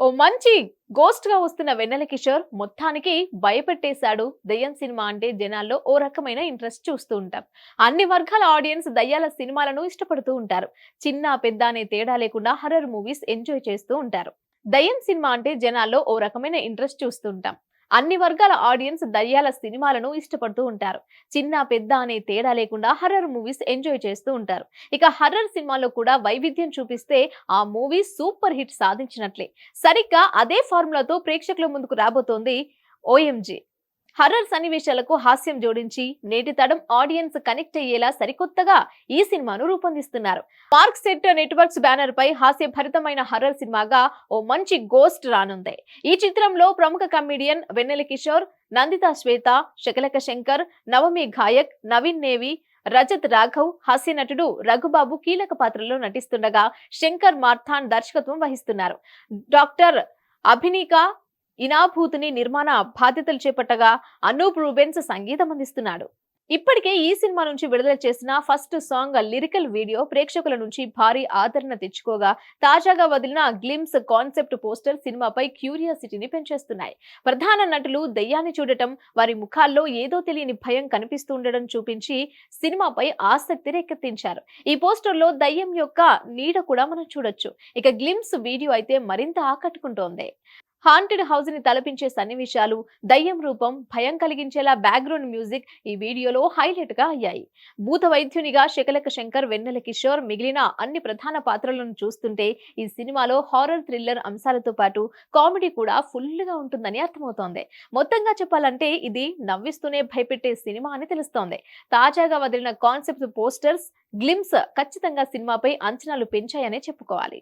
ఓ మంచి గోస్ట్గా వస్తున్న వెన్నెల కిషోర్ మొత్తానికి భయపెట్టేశాడు. దయ్యం సినిమా అంటే జనాల్లో ఓ రకమైన ఇంట్రెస్ట్ చూస్తూ ఉంటాం. అన్ని వర్గాల ఆడియన్స్ దయ్యాల సినిమాలను ఇష్టపడుతూ ఉంటారు. చిన్న పెద్ద అనే తేడా లేకుండా హర్రర్ మూవీస్ ఎంజాయ్ చేస్తూ ఉంటారు. దయ్యం సినిమా అంటే జనాల్లో ఓ రకమైన ఇంట్రెస్ట్ చూస్తూ ఉంటాం. అన్ని వర్గాల ఆడియన్స్ దయ్యాల సినిమాలను ఇష్టపడుతూ ఉంటారు. చిన్న పెద్ద అనే తేడా లేకుండా హర్రర్ మూవీస్ ఎంజాయ్ చేస్తూ ఉంటారు. ఇక హర్రర్ సినిమాలో కూడా వైవిధ్యం చూపిస్తే ఆ మూవీ సూపర్ హిట్ సాధించినట్లే. సరిగ్గా అదే ఫార్ములాతో ప్రేక్షకుల ముందుకు రాబోతోంది ఓఎంజీ హర్రర్ సన్నివేశాలకు హాస్యం జోడించి నేటి తడం ఆడియన్స్ కనెక్ట్ అయ్యేలా సరికొత్తగా ఈ సినిమాను రూపొందిస్తున్నారు. పార్క్ సెట్ నెట్వర్క్స్ బ్యానర్ పై హాస్యభరితమైన హర్రర్ సినిమాగా ఓ మంచి గోస్ట్ రానుంది. ఈ చిత్రంలో ప్రముఖ కమెడియన్ వెన్నెల కిషోర్ నందిత శ్వేత శకలక శంకర్ నవమి గాయక్ నవీన్ నేవి రజత్ రాఘవ్ హాస్య నటుడు రఘుబాబు కీలక పాత్రలో నటిస్తుండగా శంకర్ మార్థాన్ దర్శకత్వం వహిస్తున్నారు. డాక్టర్ అభినీక ఇనాభూతిని నిర్మాణ బాధ్యతలు చేపట్టగా అనూప్ రూబెన్స్ సంగీతం అందిస్తున్నాడు. ఇప్పటికే ఈ సినిమా నుంచి విడుదల చేసిన ఫస్ట్ సాంగ్ లిరికల్ వీడియో ప్రేక్షకుల నుంచి భారీ ఆదరణ తెచ్చుకోగా తాజాగా వదిలిన గ్లిమ్స్ కాన్సెప్ట్ పోస్టర్ సినిమాపై క్యూరియాసిటీని పెంచేస్తున్నాయి. ప్రధాన నటులు దయ్యాన్ని చూడటం వారి ముఖాల్లో ఏదో తెలియని భయం కనిపిస్తుండడం చూపించి సినిమాపై ఆసక్తి రేకెత్తించారు. ఈ పోస్టర్లో దయ్యం యొక్క నీడ కూడా మనం చూడొచ్చు. ఇక గ్లిమ్స్ వీడియో అయితే మరింత ఆకట్టుకుంటోంది. హాంటెడ్ హౌస్ని తలపించే సన్నివేశాలు దయ్యం రూపం భయం కలిగించేలా బ్యాక్గ్రౌండ్ మ్యూజిక్ ఈ వీడియోలో హైలైట్గా అయ్యాయి. భూత వైద్యునిగా శకలక శంకర్ వెన్నెల కిషోర్ మిగిలిన అన్ని ప్రధాన పాత్రలను చూస్తుంటే ఈ సినిమాలో హారర్ థ్రిల్లర్ అంశాలతో పాటు కామెడీ కూడా ఫుల్గా ఉంటుందని అర్థమవుతోంది. మొత్తంగా చెప్పాలంటే ఇది నవ్విస్తూనే భయపెట్టే సినిమా అని తెలుస్తోంది. తాజాగా వదిలిన కాన్సెప్ట్ పోస్టర్స్ గ్లిమ్స్ ఖచ్చితంగా సినిమాపై అంచనాలు పెంచాయనే చెప్పుకోవాలి.